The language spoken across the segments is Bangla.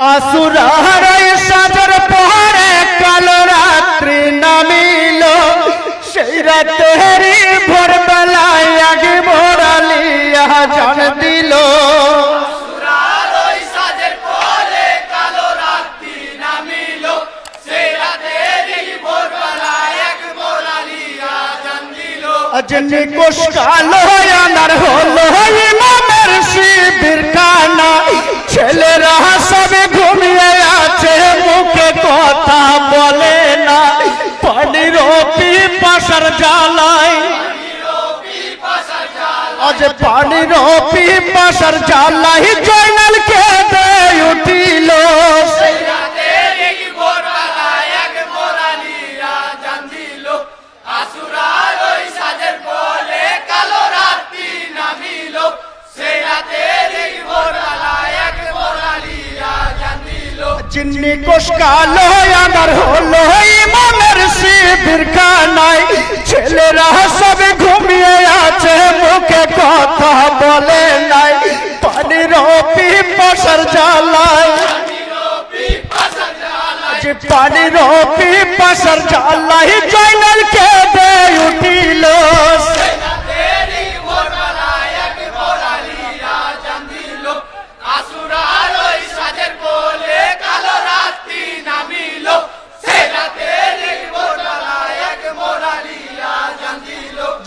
আসুরার সাজর পরে কালো রাত্রি নামিল। সেই রাতে রাতেরি ভোরবেলায় আগে ভোরালিয়া জান দিল। আজ নিকোষ কালো আনার হলো ইমামের শিবির খানা ছেলেরা সবে ঘুমিয়ে আছে, মুখে কথা বলে না। পানির পিপাসার জ্বালায়। আজ পানির পিপাসার জ্বালাই জয়নাল কেঁদে উঠিল। চিন্নি কোষ কালো আমার হলো ইমামের শিবির খানায় ছেলেরা সবে ঘুমিয়ে আছে, মুখে কথা বলে নাই। পানির পিপাসার জ্বালায়। পানির পিপাসার জ্বালাই জয়নাল কেঁদে উঠিল।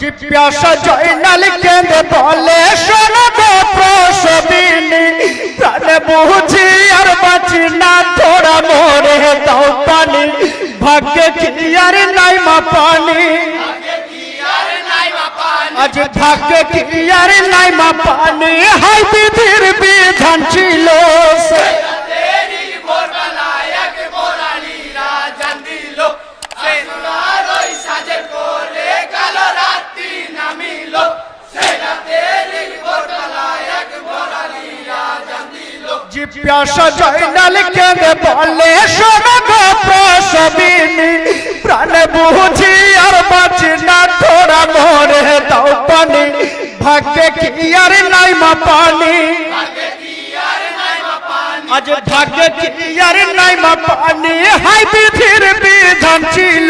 জিজ্ঞাসা জয়নাল কেঁদে বলে গো প্রসবিনী, প্রাণে বুঝি আর বাঁচি না থোড়া মোরে দাও পানি। ভাগ্যে কি আর নাই মা পানি? আজ ভাগ্যে কি আর নাই মা পানি? হাই বিধির বিধান ছিল জিজ্ঞাসা জয়নাল কেঁদে বলে শোনো গো প্রসবিনী প্রাণে বুঝি আর বাঁচি না, থোড়া মোরে দাও পানি, ভাগ্যে কি আর নাই মা পানি? আজ ভাগ্যে কি আর নাই মা পানি, হাই বিধির বিধান ছিল।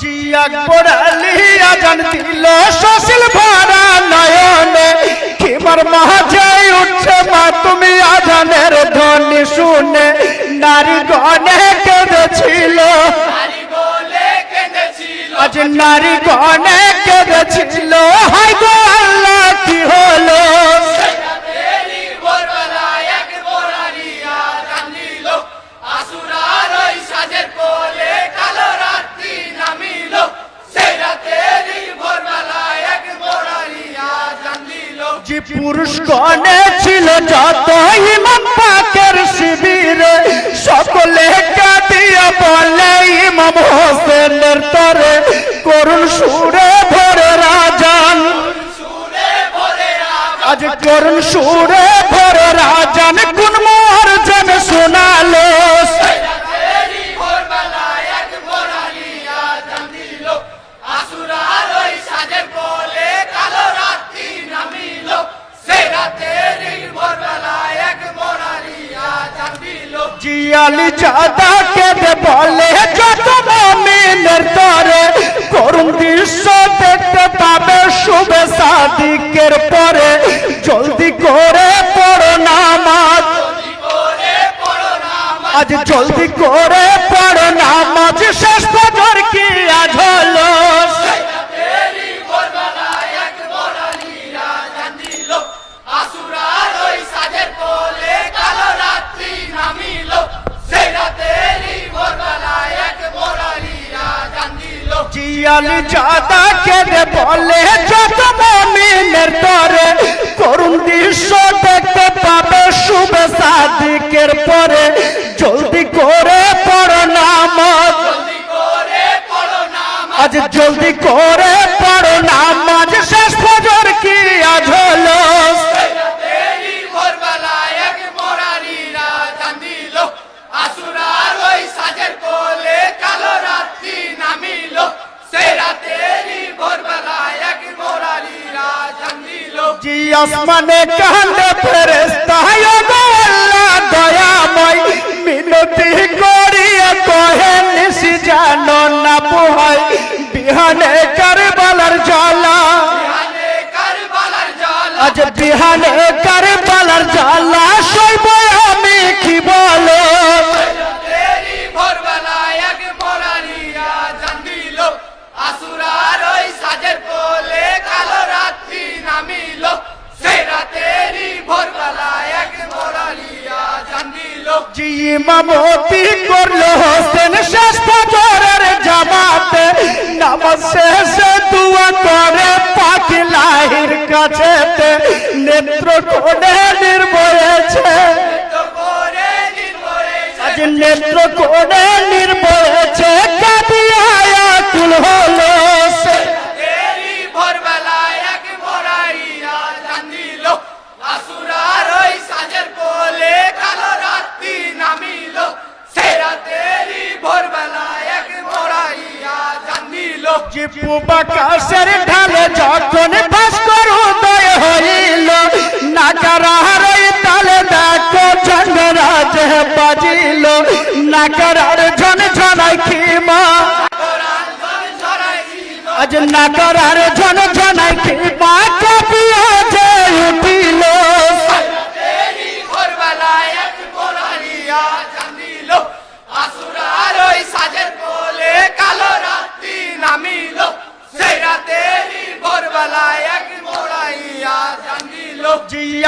জি আকবর আলী আজান দিল সসিল ভরা নয়নে। ঠিমর মাঝে উঠছে মা তুমি আজানের ধ্বনি শুনে। নারী গণে কেঁদেছিল। আজ নারী গণে কেঁদেছিল। যে পুরুষ গণে ছিল যত ইমাম পাকের শিবিরে। সকলে কাঁদিয়া বলে ইমাম হোসেনের তরে করুণ সুরে ভরে রাজান। আজ করুণ সুরে ভরে রাজান জিয়ালি চাঁদা কেঁদে বলে যত মমিনের তরে করুণ দৃশ্য দেখতে পাবে শুভে সাদিকের পরে। জলদি করে পড়ো নামাজ। আজ জলদি করে আসমানে কান্দে ফেরেস্তা গো আল্লাহ দয়াময় মিনতি করিয়া কহে নিশি জানো না পোহাই বিহানে কারবালার জ্বালা আনে কারবালার জল আজ বিহানে ইমামতি করল হোসেন শেষ ফজরের জামাতে। নামাজ শেষে দোয়া করে পাখি জানিল জিপু বাকাশের ঢালে যখন ভাস্কর উদয় হইল নাকারার তালে দেখো ঝঙ্গরাজ বাজিল। নাকারার ঝন ঝনাই খিমা। আজ নাকারার ঝন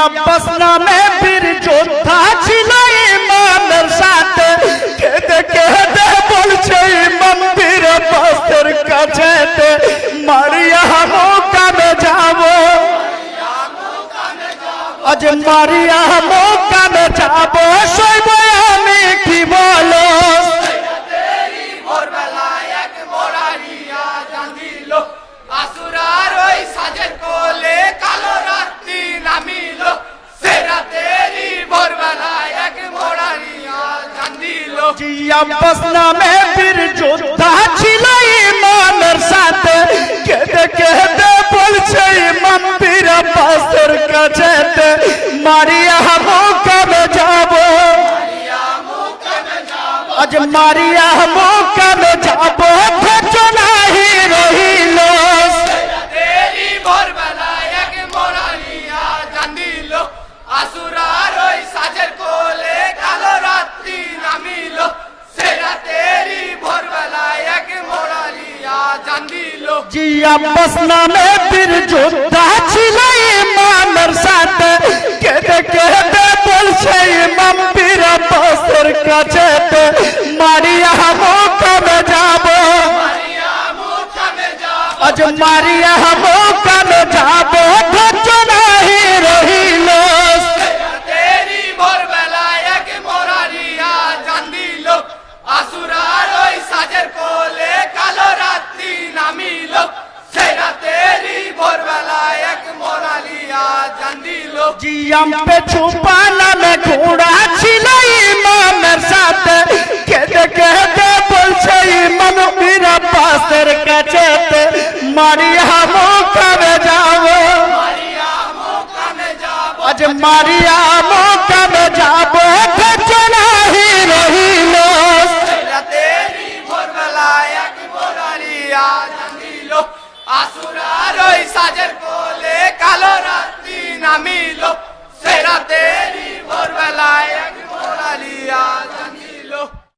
আব্বাস নামে বীর যোদ্ধা ছিল ইমামের সাথে। কেঁদে কেঁদে বলছে, ইমাম বীর পাশের কাছে মারিয়া মোকামে যাব। আজ মারিয়া মোকামে যাব, সইব আমি কি বলো ভোরবেলায় এক মোরারিয়া জানিল আসুরার ওই সাজের কোলে কালো রাত্রি নামিল সেরা তেরি ভোরবেলায় এক মোরারিয়া জানিল জি আব্বাস নামে বীর যোদ্ধা ছিল ইমামের সাথে কেঁদে কেঁদে বলছে ইমাম বীর পাশের কাছে মারিয়া মোকামে যাব আজ মারিয়া মোকামে যাব জানিল জি আব্বাস নামে বীর যোদ্ধা ছিল ইমামের সাথে কেঁদে কেঁদে বলছে ইমাম বীর পাশের কাছে মারিয়া মোকামে যাব। মারিয়া মুখামে যাব। আজ মারিয়া মোকামে যাব। মোরারিয়া জানিল জিয়াম পে ছুপা নামে ঘোড়া ছিল ইমামের সাথে। কেঁদে কেঁদে বলছে ইমাম বীরা পাশের কাছে মারিয়া মোকামে যাব। আজ মারিয়া